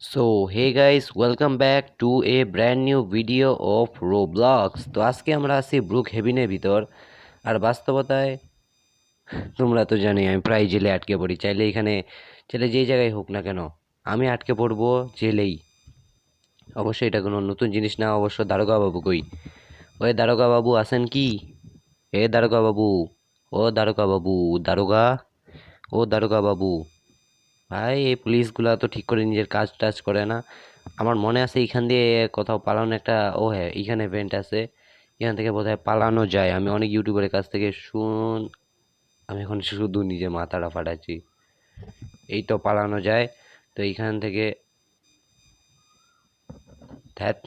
So, hey guys, welcome back to a brand new video of Roblox. তো আজকে আমরা আসি ব্রুক হেভিনের ভিতর। আর বাস্তবতায় তোমরা তো জানি আমি প্রায় জেলে আটকে পড়ি। চাইলে এখানে চাইলে যেই জায়গায় হোক না কেন আমি আটকে পড়ব জেলেই। অবশ্যই এটা কোনো নতুন জিনিস না অবশ্য দারোগা বাবু কই? ওই দারোগা বাবু আছেন কি? এ দারোগা বাবু ও দারোগা বাবু দারোগা ও দারোগা বাবু ভাই, এই পুলিশগুলা তো ঠিক করে নিজের কাজ টাজ করে না। আমার মনে আছে এখান দিয়ে কোথাও পালানো একটা, ও হ্যাঁ এখানে ইভেন্ট আছে। এখান থেকে বোধহয় পালানো যায়। আমি অনেক ইউটিউবারের কাছ থেকে শুন, আমি এখন শুধু নিজে মাথাটা ফাটাচ্ছি। এই তো পালানো যায়। তো এইখান থেকে ধ্যাত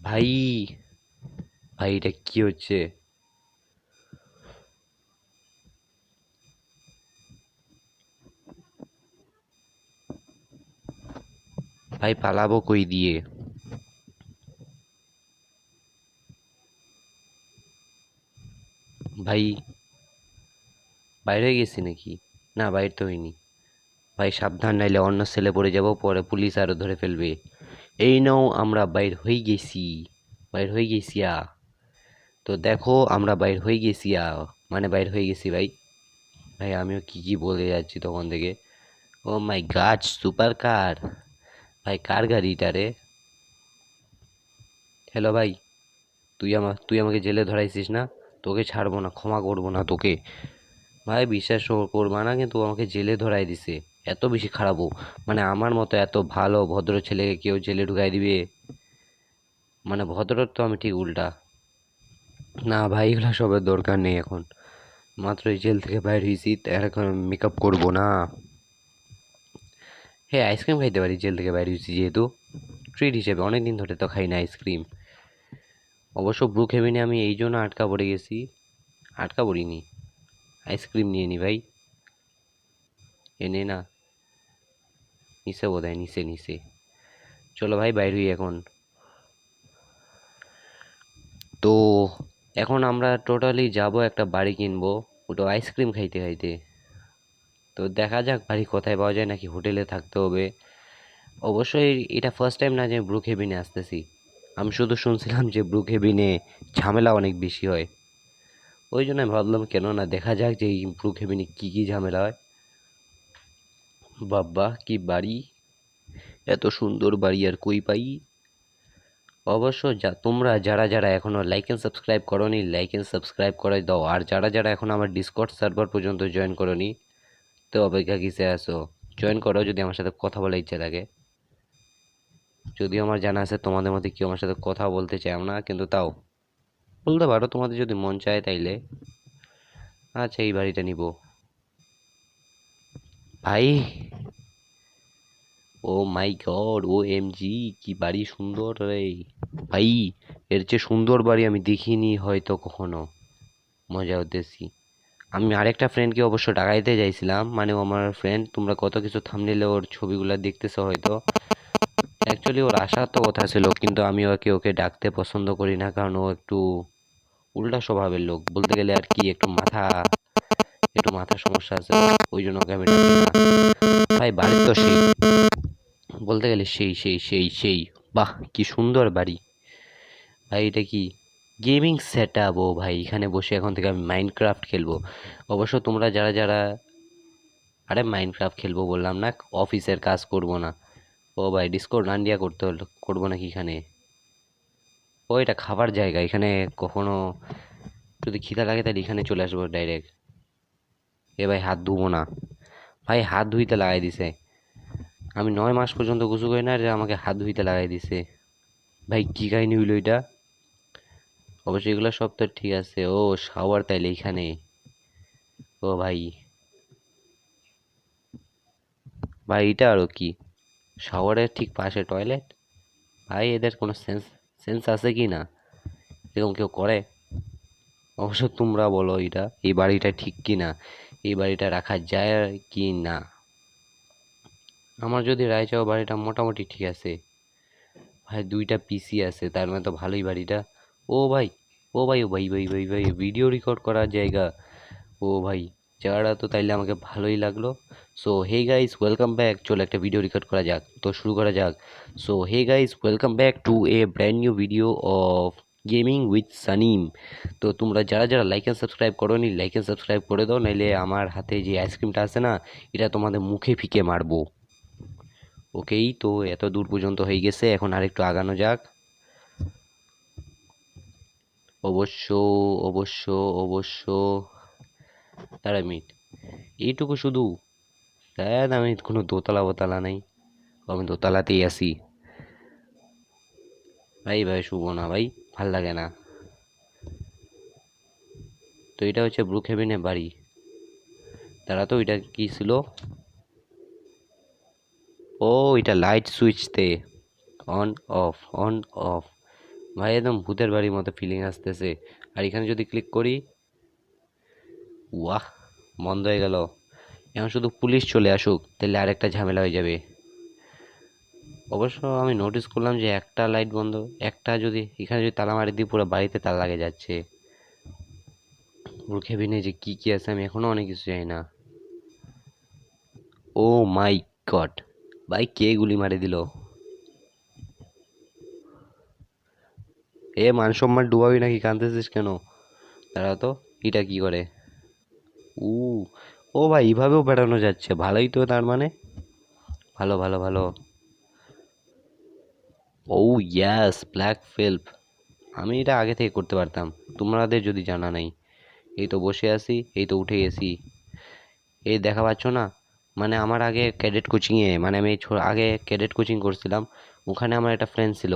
ভাই ভাই, এটা কী হচ্ছে? ভাই পালাবো কই দিয়ে? ভাই, বাইরে গেছি নাকি? না, বাইরে তো হইনি। ভাই, সাবধান, নাইলে অন্য ছেলে পড়ে যাব, পরে পুলিশ আরও ধরে ফেলবে। এই নাও, আমরা বাইর হয়ে গেছি। বাইর হয়ে গেছি, আ। তো দেখো, আমরা বাইর হয়ে গেছি, আ। মানে বাইর হয়ে গেছি, ভাই। ভাই, আমিও কি কি বলে যাচ্ছি তখন থেকে। ও মাই গাছ সুপার কার ভাই, কার গাড়িটা রে? হ্যালো ভাই, তুই আমার তুই আমাকে জেলে ধরাইছিস না? তোকে ছাড়বো না, ক্ষমা করব না তোকে। ভাই, বিশ্বাস কর- করবা না, কিন্তু আমাকে জেলে ধরাই দিছে। এত বেশি খারাপও। মানে আমার মতো এত ভালো ভদ্র ছেলেকে কেউ জেলে ঢুকাই দিবে? মানে ভদ্রর তো আমি ঠিক উল্টা। না ভাই, এগুলো সবের দরকার নেই এখন। মাত্র এই জেল থেকে বাইর হয়েছি এখন মেকআপ করব না। হ্যাঁ আইসক্রিম খাইতে পারি, জেল থেকে বাইরে হয়েছি যেহেতু। ট্রিট হিসেবে অনেক দিন ধরে তো খাই না আইসক্রিম অবশ্য ব্রু কেবিনে আমি এই জন্য আটকা পড়ে গেছি। আটকা পড়িনি। আইসক্রিম নিয়ে নি ভাই। এনে না। নিচে বোধ হয় নিচে নিচে চলো ভাই, বাইর হই এখন। তো এখন আমরা টোটালি যাব একটা বাড়ি কিনবো, ওটা আইসক্রিম খাইতে খাইতে। তো দেখা যাক বাড়ি কোথায় পাওয়া যায়, নাকি হোটেলে থাকতে হবে। অবশ্যই এটা ফার্স্ট টাইম না যে ব্রুক হেবিনে আসতেছি। আমি শুধু শুনছিলাম যে ব্রুক হেবিনে ঝামেলা অনেক বেশি হয়। ওই জন্য আমি ভাবলাম, কেন না দেখা যাক যে এই ব্রুক হেবিনে কী কী ঝামেলা হয়। বাব্বা কি বাড়ি? এত সুন্দর বাড়ি আর কই পাই? অবশ্য যা, তোমরা যারা যারা এখনও লাইক অ্যান্ড সাবস্ক্রাইব করনি লাইক অ্যান্ড সাবস্ক্রাইব করে দাও। আর যারা যারা এখন আমার ডিসকর্ড সার্ভার পর্যন্ত জয়েন করনি তো অপেক্ষা কিসে আসো জয়েন করো যদি আমার সাথে কথা বলার ইচ্ছা থাকে। যদিও আমার জানা আছে তোমাদের মধ্যে কেউ আমার সাথে কথা বলতে চাও না, কিন্তু তাও। বলতে পারো তোমাদের যদি মন চায় তাইলে। আচ্ছা এই বাড়িটা নিব। ভাই! ও my god, O M G, কি বাড়ি সুন্দর রে। ভাই, এর চেয়ে সুন্দর বাড়ি আমি দেখিনি হয়তো কখনো। মজা হতেছি আমি আরেকটা ফ্রেন্ডকে অবশ্য ডাকাইতে যাইছিলাম। মানে আমার ফ্রেন্ড তোমরা কত কিছু থামনেলে ওর ছবিগুলো দেখতেছো হয়তো। অ্যাকচুয়ালি ওর আসার তো কথা ছিল, কিন্তু আমি ওকে ওকে ডাকতে পছন্দ করি না, কারণ ও একটু উল্টা স্বভাবের লোক। বলতে গেলে আর কি, একটু মাথা, একটু মাথার সমস্যা আছে, ওই জন্য ওকে আমি ডাকি না। ভাই বাড়ি তো সেই। বলতে গেলে সেই সেই সেই সেই। বাহ, কি সুন্দর বাড়ি। ভাই, এটা কি? গেমিং সেট আপ ও ভাই, এখানে বসে এখন থেকে আমি মাইনক্রাফট খেলব। অবশ্য তোমরা যারা যারা, আরে মাইনক্রাফট খেলব বললাম না, অফিসের কাজ করব না। ও ভাই ডিসকো ডান্ডিয়া করতে হলো, করব নাকি এখানে? ও, এটা খাবার জায়গা, এখানে কখনো যদি খিদা লাগে তাহলে এখানে চলে আসব ডাইরেক্ট এ ভাই, হাত ধুবো না। ভাই, হাত ধুইতে লাগাই দিছে। আমি নয় মাস পর্যন্ত গোসু করি না, আর আমাকে হাত ধুইতে লাগাই দিছে। ভাই, কি কাহিনী হইল এটা? অবশ্যই এগুলো সব তো ঠিক আছে। ও শাওয়ার তাইলে এইখানে ও ভাই। ভাই, এটা আরও কি? শাওয়ারের ঠিক পাশে টয়লেট ভাই, এদের কোনো সেন্স সেন্স আছে কি না? এরকম কেউ করে? অবশ্য তোমরা বলো এটা, এই বাড়িটা ঠিক কি না? এই বাড়িটা রাখা যায় কি না? আমার যদি রায় চাও, বাড়িটা মোটামুটি ঠিক আছে। ভাই, দুইটা পিসি আছে, তার মানে তো ভালোই বাড়িটা। ও ভাই ও ভাই ও ভাই ভাই ভাই ভাই ভিডিও রেকর্ড করার জায়গা। ও ভাই, জায়গাটা তো তাইলে আমাকে ভালোই লাগল। So hey guys welcome back চলো একটা ভিডিও রেকর্ড করা যাক। তো শুরু করা যাক। So hey guys welcome back to a brand new video of gaming with Sanim তো তোমরা যারা যারা লাইক অ্যান্ড সাবস্ক্রাইব করো নি লাইক অ্যান্ড সাবস্ক্রাইব করে দাও, নাইলে আমার হাতে যে আইসক্রিমটা আছে না, এটা তোমাদের মুখে ফিকে মারবো। ওকেই তো এত দূর পর্যন্ত হয়ে গেছে, এখন আরেকটু আগানো যাক। অবশ্য অবশ্য অবশ্য। দাঁড়া মিনিট। এইটুকু শুধু। দেখ আমি কোনো দোতলা বোতলা নাই। আমি দোতলাতেই আসি ভাই ভাই, শুভ না ভাই, ভালো লাগে না। তো এটা হচ্ছে ব্রুক হেভেনের বাড়ি। তারা তো এটা কি ছিল? ও, এটা light সুইচতে। On, off on, off. ভাই, একদম ভূতের বাড়ির মতো ফিলিং আসতেছে। আর এখানে যদি ক্লিক করি ওয়াহ বন্ধ হয়ে গেল। এখন শুধু পুলিশ চলে আসুক, তাহলে আরেকটা ঝামেলা হয়ে যাবে। অবশ্য আমি নোটিস করলাম যে একটা লাইট বন্ধ, একটা যদি, এখানে যদি তালা মারি দিই, পুরো বাড়িতে তালা লাগে যাচ্ছে। ওর কেবিনে যে কী কী আছে, আমি এখনও অনেক কিছু জানি না। ও মাই গড ভাই, কে গুলি মারি দিল? এ মান সম্মান ডুবাবি নাকি, কাঁদতেছিস কেন? তারা তো, এটা কি করে? উ, ও ভাই, এইভাবেও বেড়ানো যাচ্ছে, ভালোই তো তার মানে। ভালো ভালো ভালো। ও ইয়াস ব্ল্যাক ফিল্প আমি এটা আগে থেকে করতে পারতাম, তোমাদের যদি জানা নাই। এই তো বসে আছি, এই তো উঠে গেছি। এই দেখা পাচ্ছ না? মানে আমার আগে ক্যাডেট কোচিংয়ে মানে আমি আগে ক্যাডেট কোচিং করছিলাম, ওখানে আমার একটা ফ্রেন্ড ছিল।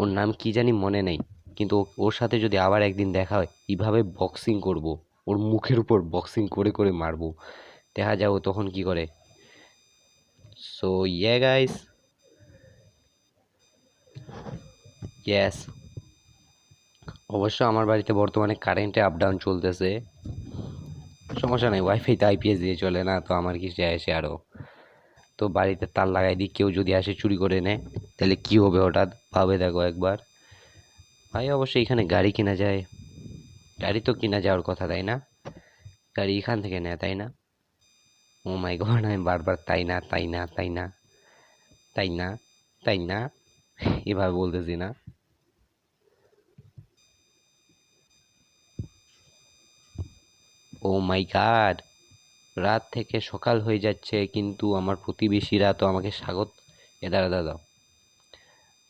ওর নাম কি জানি মনে নেই, কিন্তু ওর সাথে যদি আবার একদিন দেখা হয়, এইভাবে বক্সিং করব। ওর মুখের উপর বক্সিং করে করে মারবো। দেখা যাও তখন কি করে। সো ইয়ে গাইস ইয়েস অবশ্য আমার বাড়িতে বর্তমানে কারেন্টে আপ ডাউন চলতেছে। সমস্যা নেই ওয়াইফাইতে আইপিএস দিয়ে চলে না, তো আমার কি যায় আসে আরও তো বাড়িতে তার লাগাই দিই কেউ যদি আসে চুরি করে নেয়, তাহলে কি হবে হঠাৎ? ভাবে দেখো একবার। ভাই অবশ্যই এখানে গাড়ি কেনা যায়। গাড়ি তো কেনা যাওয়ার কথা, তাই না? গাড়ি এখান থেকে নেয়, তাই না? ও মাই গড, আমি বারবার তাই না তাই না তাই না তাই না তাই না? এভাবে বলতেছি না। Oh my god! রাত থেকে সকাল হয়ে যাচ্ছে, কিন্তু আমার প্রতিবেশীরা তো আমাকে স্বাগত। এ দাঁড়া দাদা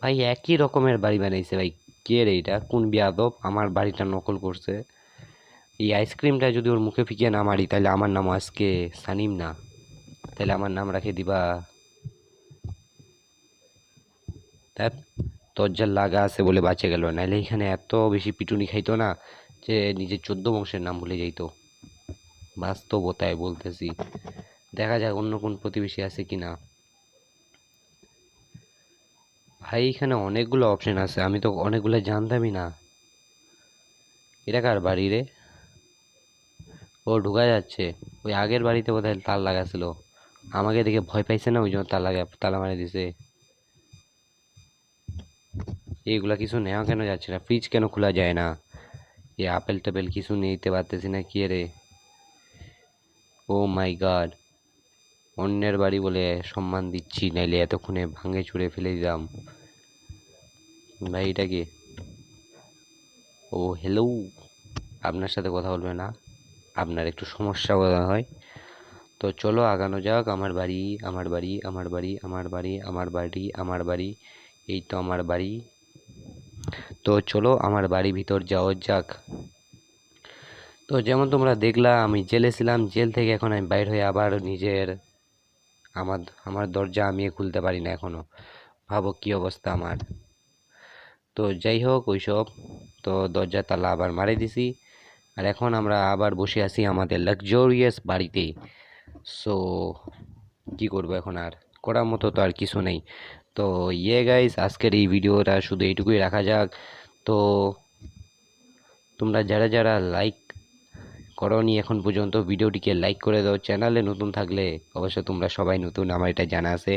ভাই, একই রকমের বাড়ি বানাইছে ভাই। কে রে এটা? কোন বিয়াদব? আমার বাড়িটা নকল করছে। এই আইসক্রিমটা যদি ওর মুখে ফিকিয়ে না মারি, তাহলে আমার নাম আজকে সানিম না। তাহলে আমার নাম রাখে দিবা। দেখ দরজার লাগা আছে বলে বাঁচে গেল। নাহলে এখানে এত বেশি পিটুনি খাইতো না যে নিজের চোদ্দ বংশের নাম ভুলে যাইতো। বাস্তবতায় বলতেছি। দেখা যাক অন্য কোন প্রতিবেশী আছে কি না ভাই, এখানে অনেকগুলো অপশন আছে। আমি তো অনেকগুলো জানতামই না। এটা কার বাড়ি রে? ও ঢুকা যাচ্ছে। ওই আগের বাড়িতে বোধহয় তার লাগা ছিল। আমাকে দেখে ভয় পাইছে না? ওই জন্য তালা তালা মারি দিছে। এইগুলা কিছু নেওয়া কেন যাচ্ছে না? ফ্রিজ কেন খোলা যায় না? এ আপেল টাপেল কিছু নিতে পারতেছি না, কি রে? Oh my god. অন্যের বাড়ি বলে সম্মান দিচ্ছি, নাইলে এতক্ষণে ভাঙে চুড়ে ফেলে দিতাম। ভাই, এটা কি? ও হ্যালো আপনার সাথে কথা বলবে না? আপনার একটু সমস্যা হয়। তো চলো, আগানো যাক। আমার বাড়ি আমার বাড়ি আমার বাড়ি আমার বাড়ি আমার বাড়ি আমার বাড়ি, এই তো আমার বাড়ি। তো চলো, আমার বাড়ি ভিতর যাওয়া যাক। তো যেমন তোমরা দেখলা, আমি জেলে ছিলাম, জেল থেকে এখন আমি বাইর হয়ে আবার নিজের আমার আমার দরজা আমি খুলতে পারি না এখনও। ভাবো কি অবস্থা আমার। তো যাই হোক, ওইসব। তো দরজা তালা আবার মারে দিছি। আর এখন আমরা আবার বসে আছি আমাদের লাক্সারিয়াস বাড়িতে। সো কি করব এখন আর? করার মতো তো আর কিছু নেই। তো ইয়ে গাইস আজকের এই ভিডিওটা শুধু এইটুকুই রাখা যাক। তো তোমরা যারা যারা লাইক করনি এখন পর্যন্ত। ভিডিওটিকে লাইক করে দাও চ্যানেলে নতুন থাকলে অবশ্য তোমরা সবাই নতুন, আমার এটা জানা আছে।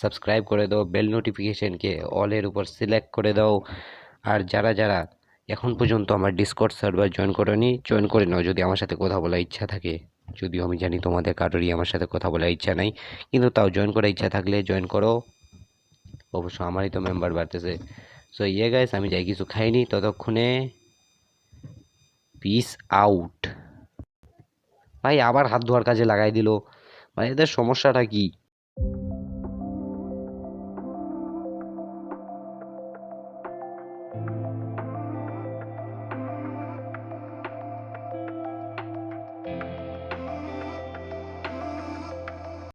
সাবস্ক্রাইব করে দাও বেল নোটিফিকেশনকে অলের উপর সিলেক্ট করে দাও। আর যারা যারা এখন পর্যন্ত আমার ডিসকর্ড সার্ভার জয়েন করোনি জয়েন করে নাও যদি আমার সাথে কথা বলার ইচ্ছা থাকে। যদিও আমি জানি তোমাদের কারোরই আমার সাথে কথা বলার ইচ্ছা নাই, কিন্তু তাও জয়েন করার ইচ্ছা থাকলে জয়েন করো। অবশ্য আমারই তো মেম্বার বাড়তেছে। সো ইয়ে গাইস আমি যাই, কিছু খাইনি, ততক্ষণে পিস আউট। ভাই আবার হাত ধোয়ার কাজে লাগাই দিল। ভাই এদের সমস্যাটা কি?